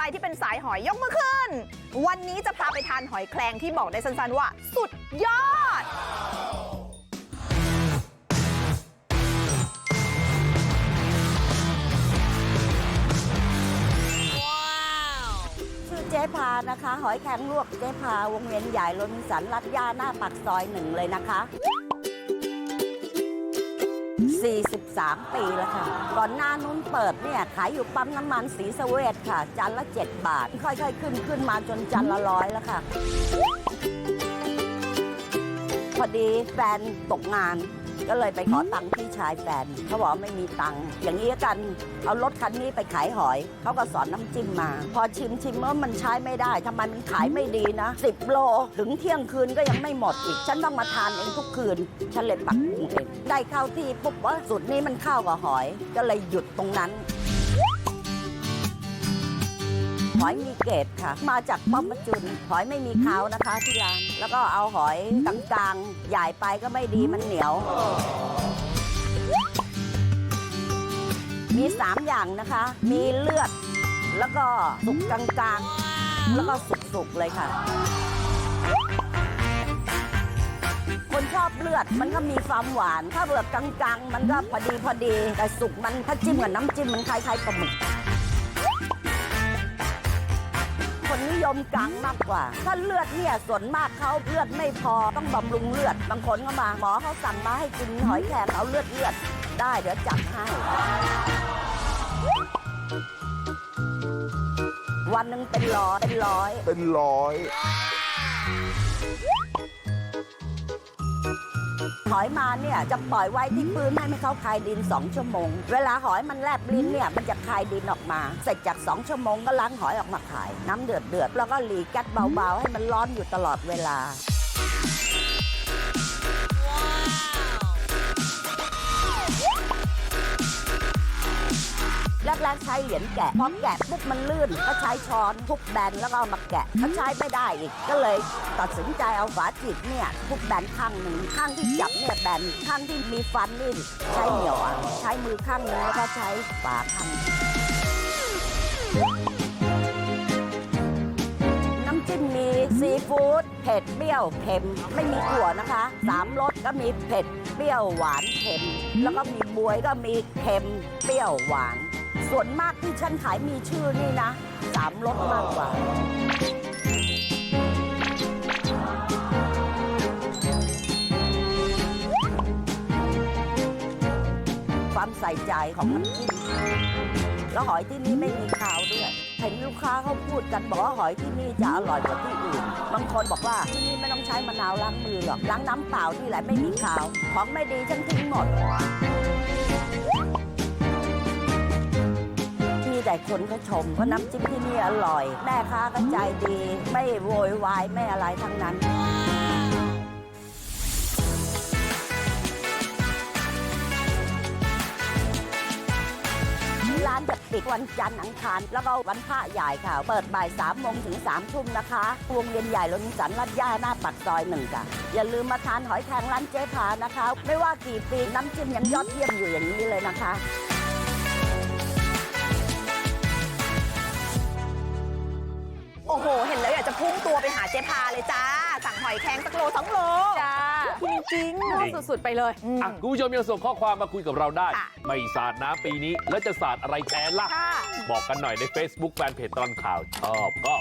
รที่เป็นสายหอยยกมือขึ้น วันนี้จะพาไปทานหอยแครงที่บอกได้สั้นๆว่า สุดยอด ชื่อเจ๊พานะคะ หอยแครงลวกเจ๊พาวงเวียนใหญ่โรบินสันรัดย่าหน้าปากซอยหนึ่งเลยนะคะ 43 ปีแล้วค่ะ ก่อนหน้านู้นเปิดเนี่ยขายอยู่ปั๊มน้ำมันสีสเวตค่ะ จานละ 7 บาท ค่อยๆ ขึ้นขึ้นมาจนจานละร้อยแล้วค่ะ พอดีแฟนตกงาน ก็เลยไปขอตังค์พี่ชายแฟนเขาบอกว่าไม่มีตังค์อย่างนี้กันเอารถคันนี้ไปขายหอยเขาก็สอนน้ำจิ้มมา พอชิมชิมว่ามันใช้ไม่ได้ทำไมมันขายไม่ดีนะ10โลถึงเที่ยงคืนก็ยังไม่หมดอีก ฉันต้องมาทานเองทุกคืนฉันเลยปักกุ้งเองได้เข้าที่ปุ๊บว่าสูตรนี้มันเข้ากับหอย ก็เลยหยุดตรงนั้น หอยมีเกตค่ะ มาจากป้อมประจุน หอยไม่มีขาวนะคะที่ร้าน แล้วก็เอาหอยกลางๆ ใหญ่ไปก็ไม่ดีมันเหนียว มี 3 อย่างนะคะ มีเลือด แล้วก็สุกกลางๆ แล้วก็สุกๆเลยค่ะ คนชอบเลือดมันก็มีความหวาน ถ้าเลือดกลางๆ มันก็พอดีพอดี แต่สุกมันถ้าจิ้มกับน้ำจิ้มมันคล้ายๆปลาหมึก ยมกลางมากกว่า ถ้าเลือดเนี่ยส่วนมากเขาเลือดไม่พอต้องบำรุงเลือด บางคนก็มาหมอเขาสั่งมาให้กินหอยแครงเอาเลือดเลือดได้เดี๋ยวจัดให้ วันหนึ่งเป็นร้อยเป็นร้อย เป็นร้อย หอยมาเนี่ยจะปล่อยไว้ที่พื้นให้ไม่เขาคายดิน 2 ชั่วโมง เวลาหอยมันแลบลิ้นเนี่ยมันจะคายดินออกมา เสร็จจาก 2 ชั่วโมงก็ล้างหอยออกมาขาย น้ำเดือดเดือดๆแล้วก็หลีแก๊สเบาๆ ให้มันร้อนอยู่ตลอดเวลา แรกๆใช้เหรียญแกะพอแกะปุ๊บมันลื่นก็ใช้ช้อนทุบแบนแล้วก็เอามาแกะก็ใช้ไม่ได้อีกก็เลยตัดสินใจเอาฝาจีบเนี่ยทุบแบนข้างหนึ่งข้างที่จับเนี่ยแบนข้างที่มีฟันนี่ใช้เหนียวอะใช้มือข้างหนึงแล้วก็ใช้ฝาข้างหนึ่งน้ำจิ้มมีซีฟู้ดเผ็ดเปรี้ยวเค็มไม่มีถั่วนะคะสามรสก็มีเผ็ดเปรี้ยวหวานเค็มแล้วก็มีบวยก็มีเค็มเปรี้ยวหวาน ส่วนมากที่ฉันขายมีชื่อนี่นะสามรสมากกว่า ความใส่ใจของน้ำจิ้มแล้วหอยที่นี่ไม่มีคาวด้วยเห็นลูกค้าเขาพูดกันบอกว่าหอยที่นี่จะอร่อยกว่าที่อื่น บางคนบอกว่าที่นี่ไม่ต้องใช้มะนาวล้างมือหรอกล้างน้ำเปล่านี่แหละไม่มีคาว ของไม่ดีฉันทิ้งหมด แต่คนเขาชมว่าน้ำจิ้มที่นี่อร่อย แม่ค้าก็ใจดี ไม่โวยวายไม่อะไรทั้งนั้นร้านจะปิดวันจันทร์อังคาร แล้วก็วันพระใหญ่ค่ะ เปิดบ่าย3โมงถึง3ทุ่มนะคะวงเวียนใหญ่โรบินสันลาดย่าหน้าปากซอยหนึ่งค่ะ อย่าลืมมาทานหอยแครงร้านเจ๊พานะคะ ไม่ว่ากี่ปีน้ำจิ้มยังยอดเยี่ยมอยู่อย่างนี้เลยนะคะ พุ่งตัวไปหาเจ๊พาเลยจ้า สั่งหอยแครงสักโลสองโลจ้าจริงยอดสุดๆไปเลยๆอืมอะคุณผู้ชมยังส่งข้อความมาคุยกับเราได้ค่ะไม่สาดน้ำปีนี้ แล้วจะสาดอะไรแทนล่ะค่ะ บอกกันหน่อยใน Facebook แฟนเพจตลอดข่าวชอบก็